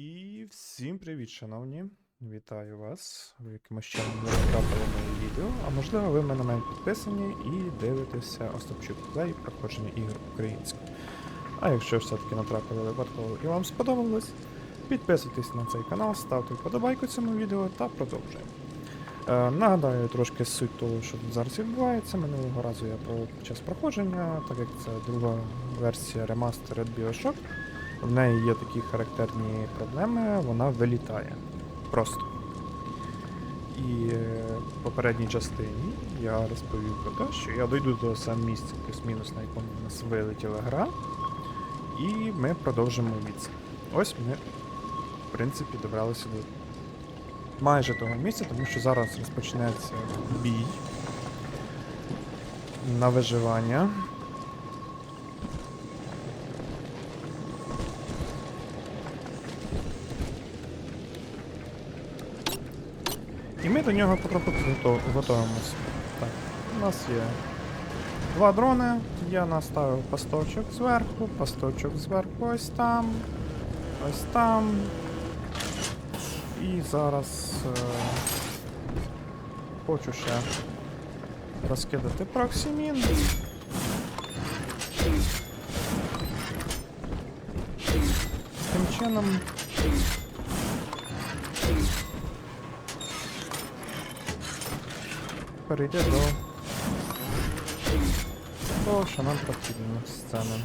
І всім привіт, шановні! Вітаю вас. Ви якимось чином не потрапили моє відео, а можливо ви мене підписані і дивитеся Остапчук Плей проходження ігор українською. А якщо все-таки натрапили випадково і вам сподобалось, підписуйтесь на цей канал, ставте вподобайку цьому відео та продовжуємо. Е, нагадаю трошки суть того, що тут зараз відбувається. Минулого разу я про час проходження, так як це друга версія ремастер Bioshock, в неї є такі характерні проблеми, вона вилітає. Просто. І е, в попередній частині я розповів про те, що я дойду до сам місця, плюс-мінус, на якому в нас вилетіла гра, і ми продовжимо відступ. Ось ми, в принципі, добралися до майже того місця, тому що зараз розпочнеться бій на виживання. Ми до нього потроху готуємося. Так, у нас є два дрони. Я наставив пасточок зверху, пасточок зверху ось там, ось там. І зараз е, хочу ще розкидати проксімін. Таким чином перейде до того, що нам потрібно сцени.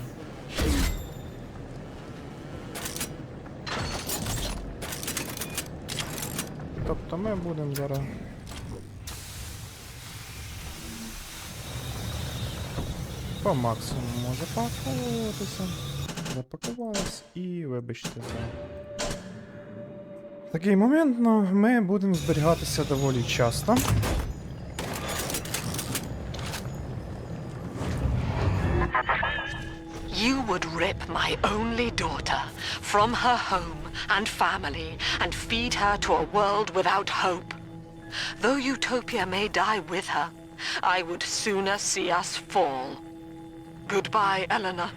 Тобто ми будемо зараз. По максимуму запакуватися. Запакувалась і вибачте за. Такий момент, ну, ми будемо зберігатися доволі часто. Would rip my only daughter from her home and family and feed her to a world without hope. Though Utopia may die with her, I would sooner see us fall. Goodbye, Eleanor.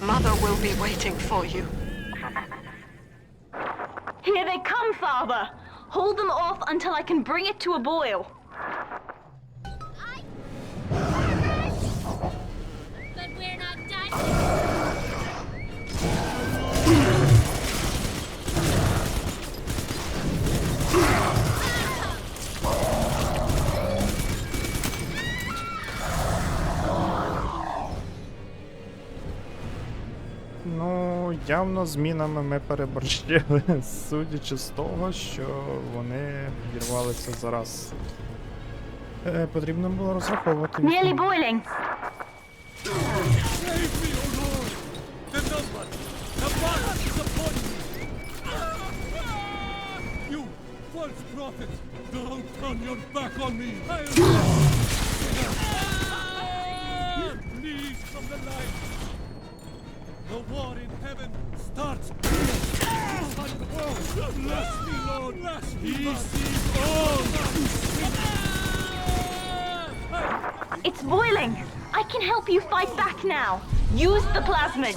Mother will be waiting for you. Here they come, father! Hold them off until I can bring it to a boil. Ну, явно змінами ми переборщили, судячи з того, що вони вірвалися зараз. Е, потрібно було розраховувати. Nearly boiling. False prophet, don't turn your back on me! I'll Here, ah! please, from the light! The war in heaven starts here! Bless me, Lord! Bless me, He sees all! Ah! It's boiling. I can help you fight back now. Use the plasmid.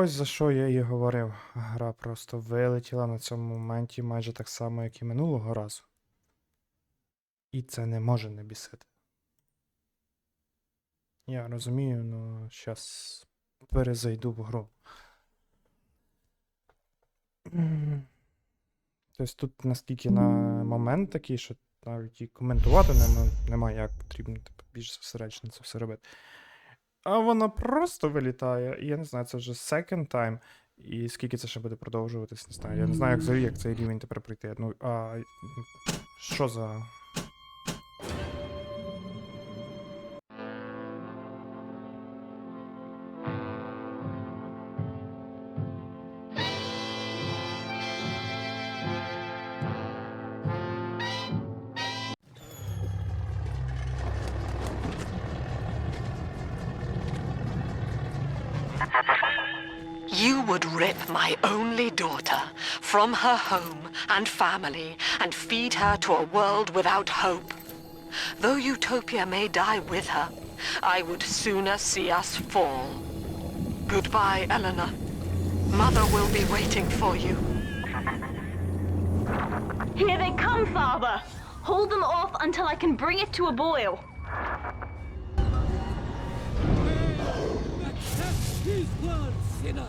ось за що я і говорив. Гра просто вилетіла на цьому моменті майже так само, як і минулого разу. І це не може не бісити. Я розумію, ну щас перезайду в гру. Тобто тут наскільки на момент такий, що навіть і коментувати нема, немає як потрібно типу, більш зосереджено це все робити. А вона просто вилітає. І я не знаю, це вже second time. І скільки це ще буде продовжуватись, не знаю. Я не знаю, як взагалі, як цей рівень тепер пройти. Ну, а що за. You would rip my only daughter from her home and family and feed her to a world without hope. Though Utopia may die with her, I would sooner see us fall. Goodbye, Eleanor. Mother will be waiting for you. Here they come, Father! Hold them off until I can bring it to a boil. Accept his blood, sinner.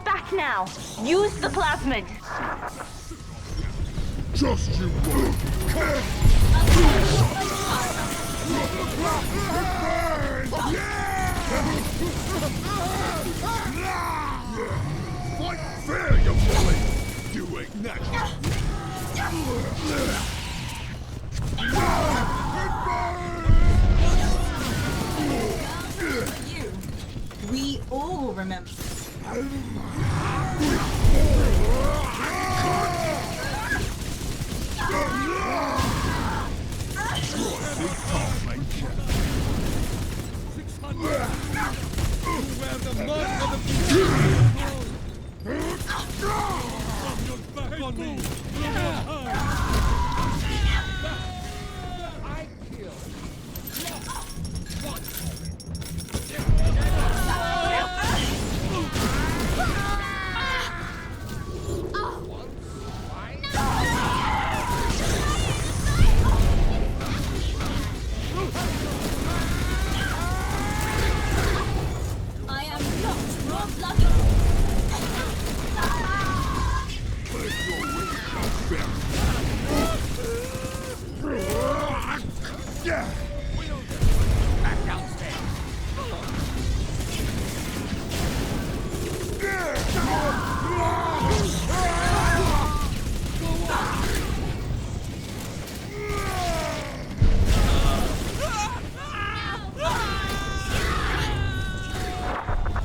back now. Use the plasmid. Just you wait. On me! I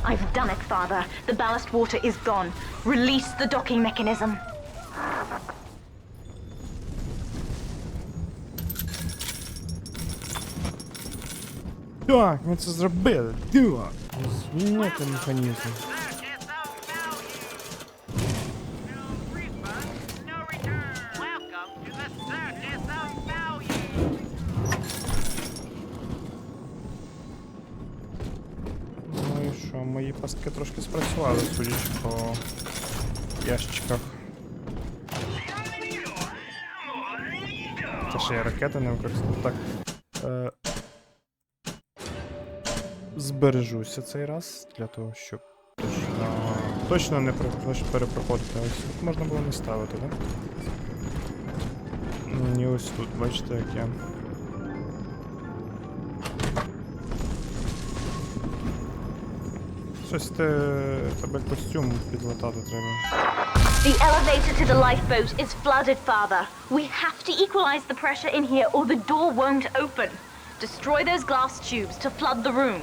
I've done it, Father. The ballast water is gone. Release the docking mechanism. Так, ми це зробили. Так. Звільняти механізм. Ну і що, мої пастки трошки спрацювали, судячи по ящичках. Це ще я ракети не використовував. Так. Е... Збережуся цей раз для того, щоб точно Точно не перепроходити. Ось тут можна було не ставити, так? Ні, ось тут, бачите, як я. Щось те, тебе костюм підлатати треба. The elevator to the lifeboat is flooded, Father. We have to equalize the pressure in here or the door won't open. Destroy those glass tubes to flood the room.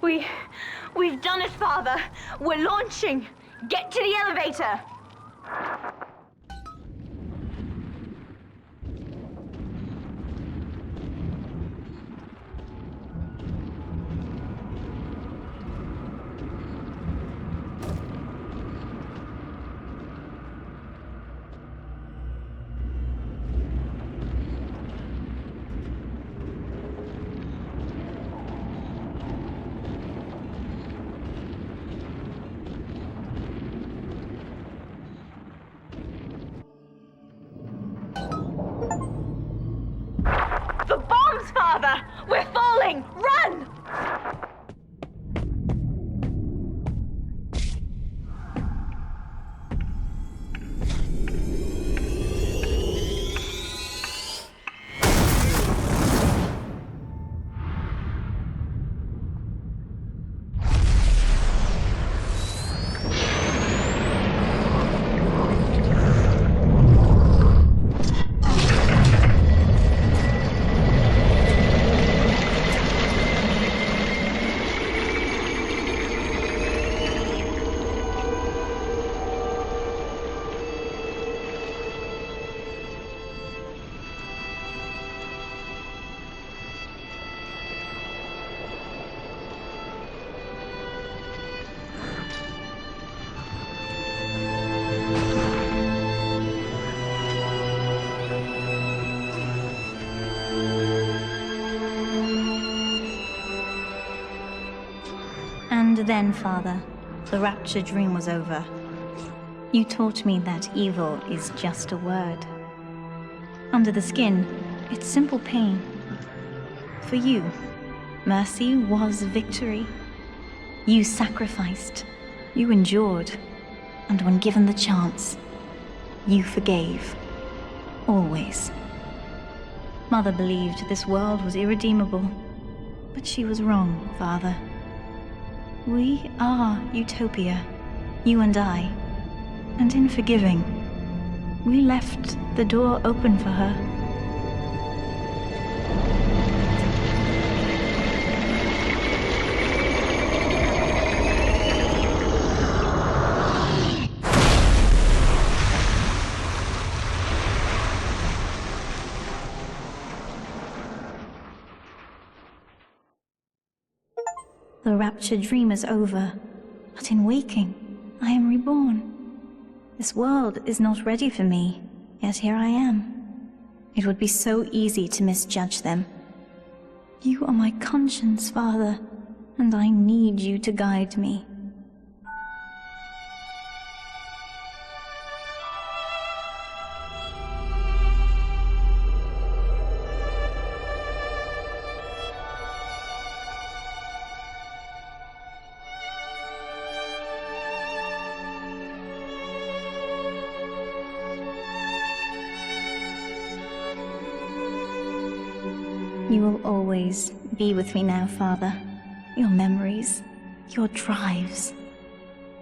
We. We've done it, Father. We're launching. Get to the elevator. Then, Father, the rapture dream was over. You taught me that evil is just a word. Under the skin, it's simple pain. For you, mercy was victory. You sacrificed, you endured, and when given the chance, you forgave. Always. Mother believed this world was irredeemable, but she was wrong, Father. We are Utopia, you and I. And in forgiving, we left the door open for her. The rapture dream is over, but in waking, I am reborn. This world is not ready for me, yet here I am. It would be so easy to misjudge them. You are my conscience, Father, and I need you to guide me. Be with me now, Father. Your memories, your drives.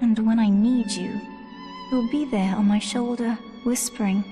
And when I need you, you'll be there on my shoulder, whispering.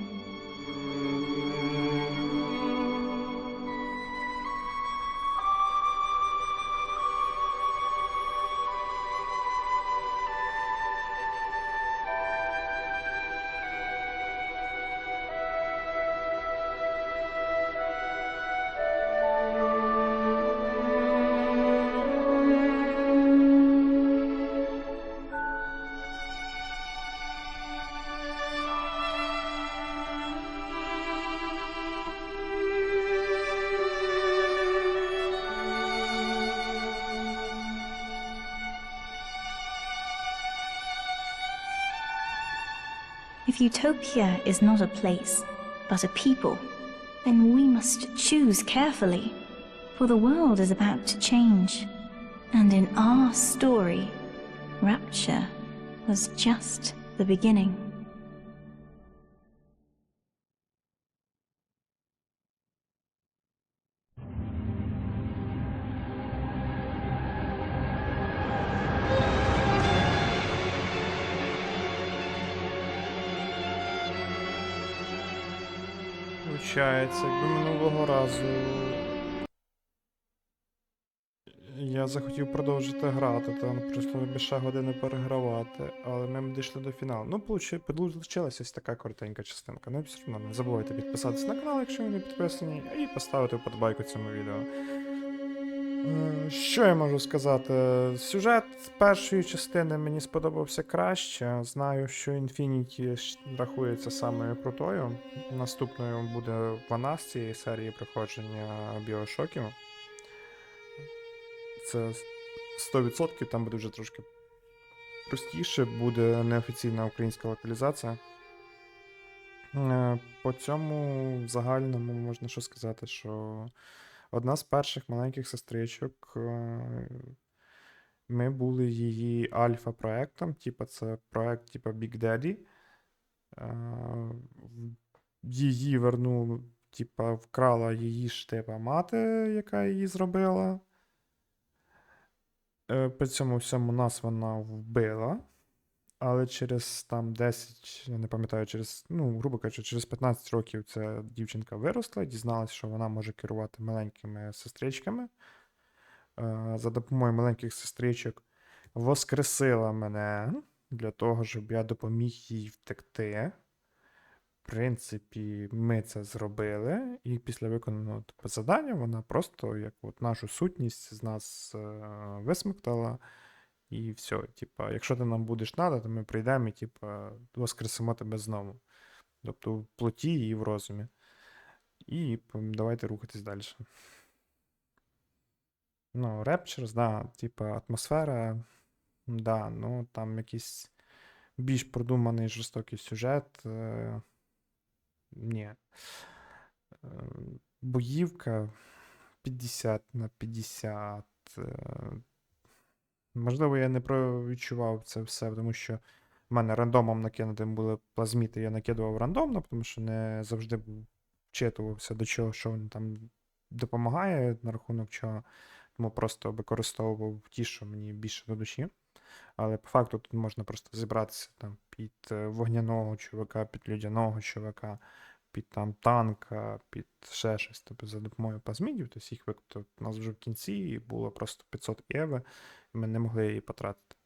If Utopia is not a place, but a people, then we must choose carefully, for the world is about to change. And in our story, Rapture was just the beginning. Получається, якби минулого разу я захотів продовжити грати, там прийшло більше ще години перегравати, але ми дійшли до фіналу. Ну, вийшла ось така коротенька частинка. Ну, все одно не забувайте підписатися на канал, якщо ви не підписані, і поставити вподобайку цьому відео. Що я можу сказати? Сюжет першої частини мені сподобався краще. Знаю, що Infinity рахується самою крутою. Наступною буде вона з цієї серії проходження біошоків. Це 100%, там буде вже трошки простіше, буде неофіційна українська локалізація. Е, По цьому загальному можна що сказати, що одна з перших маленьких сестричок. е, Ми були її альфа-проектом, типа це проект типа Big Daddy. Е, Її вернув, типа, вкрала її ж типа мати, яка її зробила. Е, При цьому всьому нас вона вбила. Але через там 10, я не пам'ятаю, через, ну, грубо кажучи, через 15 років ця дівчинка виросла, дізналась, що вона може керувати маленькими сестричками. Е, За допомогою маленьких сестричок воскресила мене для того, щоб я допоміг їй втекти. В принципі, ми це зробили, і після виконаного типу, завдання вона просто як от нашу сутність з нас е, висмоктала. І все, типа, якщо ти нам будеш надо, то ми прийдемо і типа, воскресимо тебе знову. Тобто в плоті і в розумі. І давайте рухатись далі. Ну, Raptures, да, типа, атмосфера, да, ну там якийсь більш продуманий жорстокий сюжет. Е, ні. Е, боївка 50 на 50. Е, Можливо, я не провідчував це все, тому що в мене рандомом накинути були плазміти, я накидував рандомно, тому що не завжди вчитувався до чого, що він там допомагає на рахунок чого. Тому просто використовував ті, що мені більше до душі. Але по факту тут можна просто зібратися там під е, вогняного чувака, під людяного чувака, під там танка, під ще щось. Тобто за допомогою плазмідів, тобто їх викликав у нас вже в кінці було просто 500 єви, і ми не могли її потратити.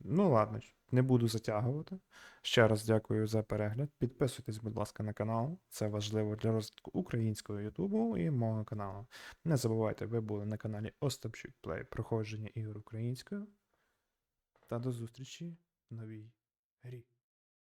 Ну ладно, не буду затягувати. Ще раз дякую за перегляд. Підписуйтесь, будь ласка, на канал. Це важливо для розвитку українського Ютубу і мого каналу. Не забувайте, ви були на каналі Остапчук Плей проходження ігор українською. Та до зустрічі в новій грі.